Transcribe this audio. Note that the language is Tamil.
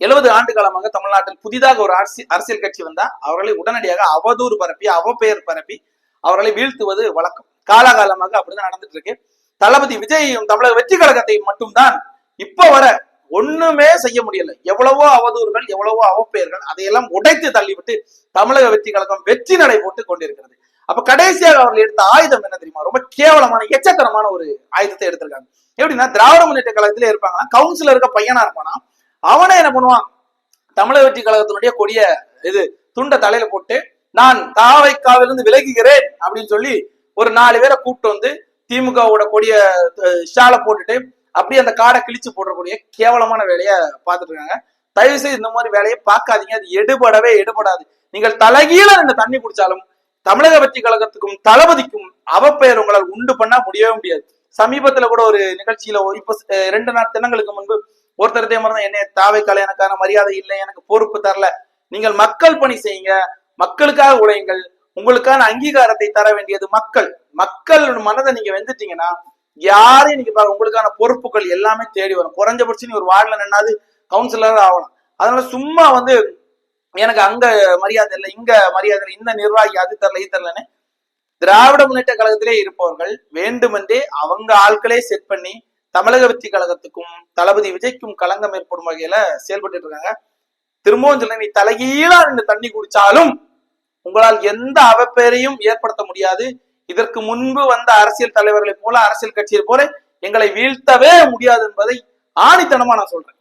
எழுபது ஆண்டு காலமாக தமிழ்நாட்டில் புதிதாக ஒரு அரசி அரசியல் கட்சி வந்தா அவர்களை உடனடியாக அவதூறு பரப்பி அவப்பெயர் பரப்பி அவர்களை வீழ்த்துவது வழக்கம். காலாகாலமாக அப்படிதான் நடந்துட்டு இருக்கு. தளபதி விஜயையும் தமிழக வெற்றி கழகத்தை மட்டும்தான் இப்ப வர ஒண்ணுமே செய்ய முடியல. எவ்வளவோ அவதூறுகள் எவ்வளவோ அவப்பெயர்கள் அதையெல்லாம் உடைத்து தள்ளிவிட்டு தமிழக வெற்றி கழகம் வெற்றி நடை போட்டு கொண்டிருக்கிறது. அப்ப கடைசியாக அவர்கள் எடுத்த ஆயுதம் என்ன தெரியுமா? ரொம்ப கேவலமான எச்சத்தனமான ஒரு ஆயுதத்தை எடுத்திருக்காங்க. எப்படின்னா திராவிட முன்னேற்ற கழகத்திலே இருப்பாங்கன்னா கவுன்சிலருக்கு இருக்க பையனா இருப்பானா அவனே என்ன பண்ணுவான்? தமிழக வெற்றி கழகத்தினுடைய கொடிய இது துண்ட தலையில போட்டு நான் தாவைக்காவிலிருந்து விலகுகிறேன் அப்படின்னு சொல்லி ஒரு நாலு பேரை கூப்பிட்டு வந்து திமுகவோட கொடிய ஷால போட்டுட்டு அப்படியே அந்த காடை கிழிச்சு போடக்கூடிய கேவலமான வேலையை பார்த்துட்டு இருக்காங்க. தயவு செய்து இந்த மாதிரி வேலையை பார்க்காதீங்க. அது எடுபடவே எடுபடாது. நீங்கள் தலைகீழ ரெண்டு தண்ணி குடிச்சாலும் தமிழக வெற்றி கழகத்துக்கும் தளபதிக்கும் அவப்பெயர் உங்களால் உண்டு பண்ண முடியவே முடியாது. சமீபத்துல கூட ஒரு நிகழ்ச்சியில ஒரு இப்ப ரெண்டு நாள் தினங்களுக்கு முன்பு ஒருத்தர் இதே மாதிரி தான் என்ன தாவைக்கால எனக்கான மரியாதை இல்லை எனக்கு பொறுப்பு தரல. நீங்கள் மக்கள் பணி செய்யுங்க மக்களுக்காக உழையுங்கள். உங்களுக்கான அங்கீகாரத்தை தர வேண்டியது மக்கள். மக்கள் மனதை நீங்க வெந்துட்டீங்கன்னா யாரையும் நீங்க பாருங்க உங்களுக்கான பொறுப்புகள் எல்லாமே தேடி வரும். குறைஞ்சபட்சம் நீ ஒரு வார்டில் நின்னாது கவுன்சிலர் ஆகலாம் அதனால சும்மா வந்து எனக்கு அங்க மரியாதை இல்லை இங்க மரியாதை இல்லை இந்த நிர்வாகி அது தரல இது தரலன்னு திராவிட முன்னேற்ற கழகத்திலே இருப்பவர்கள் வேண்டுமென்றே அவங்க ஆட்களே செட் பண்ணி தமிழக வெற்றி கழகத்துக்கும் தளபதி விஜய்க்கும் களங்கம் ஏற்படும் வகையில செயல்பட்டு இருக்காங்க. திரும்பவும் சொல்ல நீ தலைகீழா ரெண்டு தண்ணி குடிச்சாலும் உங்களால் எந்த அவப்பெயரையும் ஏற்படுத்த முடியாது. இதற்கு முன்பு வந்த அரசியல் தலைவர்களை போல அரசியல் கட்சியை போல எங்களை வீழ்த்தவே முடியாது என்பதை ஆணித்தனமா நான் சொல்றேன்.